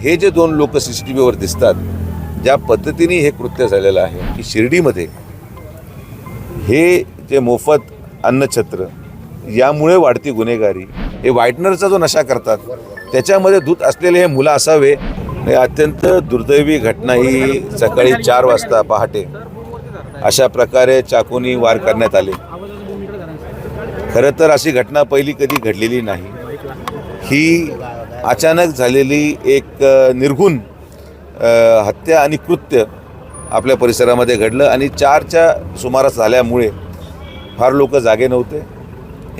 हे जे दोन लोक सी सी टी व्हीवर दिसतात ज्या पद्धतीने हे कृत्य झालेलं आहे की शिर्डीमध्ये हे जे मोफत अन्नछत्र यामुळे वाढती गुन्हेगारी हे व्हाईटनरचा जो नशा करतात त्याच्यामध्ये दूत असलेले हे मुलं असावे हे अत्यंत दुर्दैवी घटना ही सकाळी चार वाजता पहाटे अशा प्रकारे चाकूनी वार करण्यात आले. खरं तर अशी घटना पहिली कधी घडलेली नाही. ही अचानक झालेली एक अ, निर्घुण हत्या आणि कृत्य आपल्या परिसरामध्ये घडलं आणि चारच्या सुमारास झाल्यामुळे फार लोक जागे नव्हते.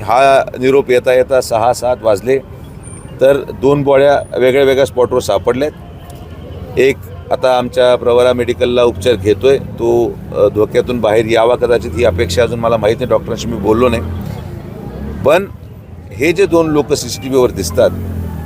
हा निरोप येता येता सहा सात वाजले. तर दोन बॉड्या वेगळ्या वेगळ्या स्पॉटवर सापडल्यात. एक आता आमच्या प्रवरा मेडिकलला उपचार घेतो आहे तो धोक्यातून बाहेर यावा कदाचित ही अपेक्षा अजून मला माहीत नाही. डॉक्टरांशी मी बोललो नाही. पण हे जे दोन लोक सी सी टी व्हीवर दिसतात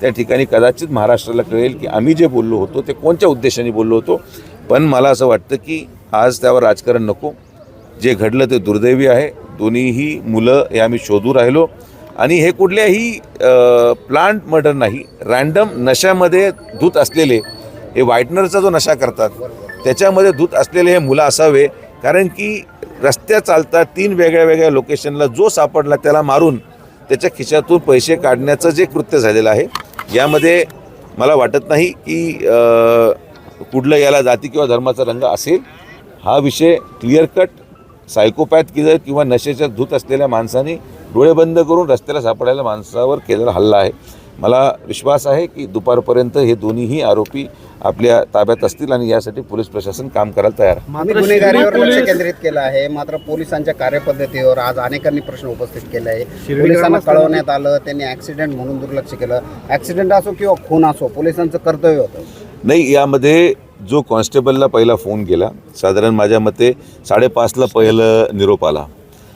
त्या ठिकाणी कदाचित महाराष्ट्राला कळेल की आम्ही जे बोललो होतो ते कोणत्या उद्देशाने बोललो होतो. पण मला असं वाटतं की आज त्यावर राजकारण नको. जे घडलं ते दुर्दैवी आहे. दोन्हीही मुलं हे आम्ही शोधू राहिलो. आणि हे कुठल्याही प्लांट मर्डर नाही रँडम नशामध्ये धूत असलेले हे व्हाईटनरचा जो नशा करतात त्याच्यामध्ये धूत असलेले हे मुलं असावे. कारण की रस्त्या चालता तीन वेगळ्या वेगळ्या लोकेशनला जो सापडला त्याला मारून त्याच्या खिशातून पैसे काढण्याचं जे कृत्य झालेलं आहे यामध्ये मला वाटत नाही की कुठलं याला जाती किंवा धर्माचा रंग असेल हा विषय क्लिअर कट सायकोपॅथ किलर किंवा नशेच्या धूत असलेल्या माणसाने डोळे बंद करून रस्त्याला सापडायला माणसावर केलेला हल्ला आहे. मला विश्वास आहे की दुपारपर्यंत हे दोन्हीही आरोपी आपल्या ताब्यात असतील आणि यासाठी पोलीस प्रशासन काम करायला तयार गुन्हेगारीवर लक्ष केंद्रित केलं आहे. मात्र पोलिसांच्या कार्यपद्धतीवर आज अनेकांनी प्रश्न उपस्थित केले आहे. पोलिसांना कळवण्यात आलं त्यांनी ऍक्सिडेंट म्हणून दुर्लक्ष केलं. ऍक्सिडेंट असो किंवा खून असो पोलिसांचं कर्तव्य होतं. नाही यामध्ये जो कॉन्स्टेबलला पहिला फोन गेला साधारण माझ्या मते साडेपाचला पहिलं निरोप आला.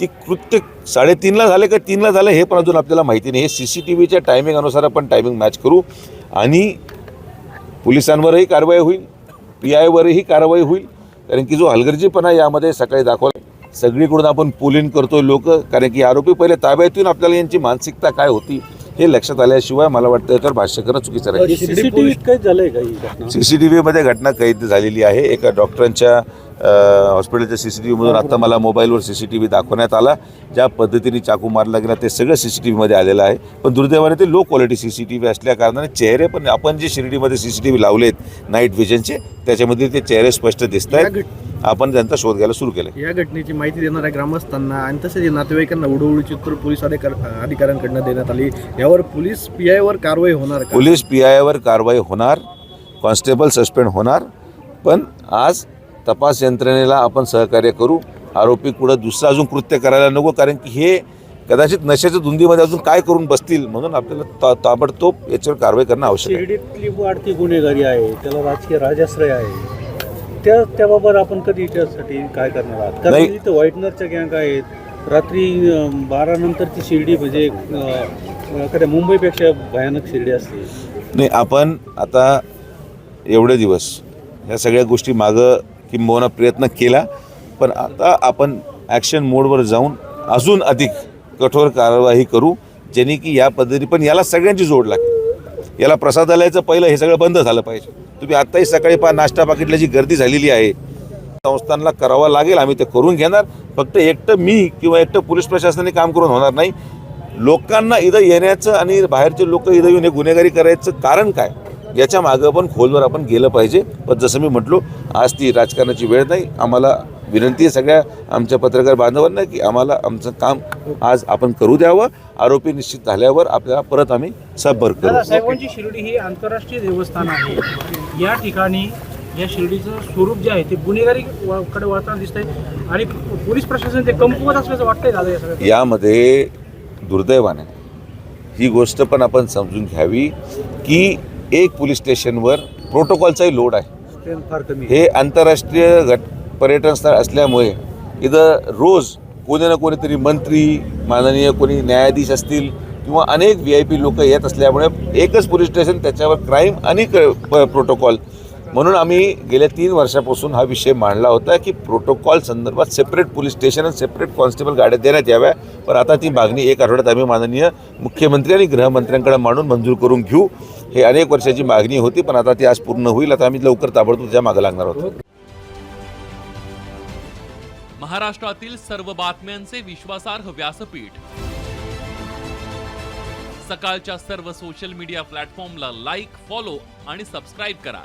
ती कृत्य साडेतीनला झाले का तीनला झालं हे पण अजून आपल्याला माहिती नाही. हे सी सी टी व्हीच्या टायमिंग अनुसार आपण टायमिंग मॅच करू आणि पोलिसांवरही कारवाई होईल पी आयवरही कारवाई होईल. कारण की जो हलगर्जीपणा यामध्ये सकाळी दाखवला. सगळीकडून आपण पोलिंग करतो लोक. कारण की आरोपी पहिले ताब्यातून आपल्याला यांची मानसिकता काय होती हे लक्षात आल्याशिवाय मला वाटतं याच्यावर भाष्य करणं चुकीचं राहील. सीसीटीव्ही ही घटना सी सी टी व्हीमध्ये घटना? कैद झालेली आहे. एका डॉक्टरांच्या हॉस्पिटलच्या सी सी टी व्हीमधून आत्ता मला मोबाईलवर सी सी टी व्ही दाखवण्यात आला. ज्या पद्धतीने चाकू मारला गेला ते सगळं सी सी टी व्हीमध्ये आलेलं आहे. पण दुर्दैवाने ते low quality C C T V असल्या कारणाने चेहरे पण आपण जे शिर्डीमध्ये सी सी टी व्ही लावलेत नाईट व्हिजनचे त्याच्यामध्ये ते चेहरे स्पष्ट दिसत आहेत आपण त्यांचा शोध घ्यायला सुरू केलं या घटनेची माहिती देणाऱ्या ग्रामस्थांना आणि तसेच नातेवाईकांना उडवळीची उत्तर पोलीस अधिकार अधिकाऱ्यांकडनं देण्यात आली. यावर पोलीस पी आयवर कारवाई होणार का? पोलीस पी आयवर कारवाई होणार कॉन्स्टेबल सस्पेंड होणार पण आज तपास यंत्रणेला आपण सहकार्य करू. आरोपी कुठं दुसरं अजून कृत्य करायला नको कारण की हे कदाचित नशेच्या धुंदीमध्ये अजून काय करून बसतील म्हणून आपल्याला ता ताबडतोब याच्यावर कारवाई करणं आवश्यक आहे. शिर्डीतली वाढती गुन्हेगारी आहे त्याला राजकीय राजाश्रय आहे. त्या त्याबाबत आपण कधी त्यासाठी काय करणार आहात? कारण नाही. इथं व्हाईटनरच्या गँग आहेत. रात्री अं, बारा नंतरची शिर्डी म्हणजे अं, एखाद्या मुंबईपेक्षा भयानक शिर्डी असते. नाही आपण आता एवढे दिवस ह्या सगळ्या गोष्टी मागं किंबहुना प्रयत्न केला पण आता आपण ॲक्शन मोडवर जाऊन अजून अधिक कठोर कार्यवाही करू ज्यांनी की या पद्धती पण याला सगळ्यांची जोड लागते याला प्रसादालयाचं पहिलं हे सगळं बंद झालं पाहिजे. तुम्ही आत्ताही सकाळी पहा नाश्ता पाकिटला जी गर्दी झालेली आहे संस्थांना करावं लागेल आम्ही ते करून घेणार. फक्त एकटं मी किंवा एकटं पोलीस प्रशासनाने काम करून होणार नाही. लोकांना इथं येण्याचं आणि बाहेरचे लोक इथं येऊन हे गुन्हेगारी करायचं कारण काय? याच्या मागं पण खोलवर आपण गेलं पाहिजे. पण जसं मी म्हटलो आज ती राजकारणाची वेळ नाही. आम्हाला विनंती आहे सगळ्या आमच्या पत्रकार बांधवांना की आम्हाला आमचं काम आज आपण करू द्यावं. आरोपी निश्चित झाल्यावर आपल्याला परत आम्ही सबभर करू. साहेबांची शिर्डी ही आंतरराष्ट्रीय देवस्थान आहे. या ठिकाणी या शिर्डीचं स्वरूप जे आहे ते गुन्हेगारी कडे वळताना दिसत आणि पोलीस प्रशासन ते कमकुवत असल्याचं वाटतंय दादा या यामध्ये दुर्दैवाने ही गोष्ट पण आपण समजून घ्यावी की एक पोलीस स्टेशनवर प्रोटोकॉलचाही लोड आहे फार कमी. हे आंतरराष्ट्रीय गट पर्यटन स्थळ असल्यामुळे इथं रोज कोणी ना कोणीतरी मंत्री माननीय कोणी न्यायाधीश असतील किंवा अनेक व्ही आय पी लोक येत असल्यामुळे एकच पोलीस स्टेशन त्याच्यावर क्राईम आणि प्रोटोकॉल म्हणून आम्ही गेल्या तीन वर्षापासून हा विषय मांडला होता की प्रोटोकॉल संदर्भात सेपरेट पोलीस स्टेशन आणि सेपरेट कॉन्स्टेबल गाड्या देण्यात याव्या. पण आता ती मागणी एक आठवड्यात आम्ही माननीय मुख्यमंत्री आणि गृहमंत्र्यांकडे मांडून मंजूर करून घेऊ. हे अनेक वर्षाची मागणी होती पण आता ती आज पूर्ण होईल. आता आम्ही लवकर ताबडतोब त्याच्यामागे लागणार आहोत. महाराष्ट्रातील सर्व बातम्यांचे विश्वासार्ह व्यासपीठ. सकाळच्या सर्व सोशल मीडिया प्लॅटफॉर्मला लाईक फॉलो आणि सबस्क्राईब करा.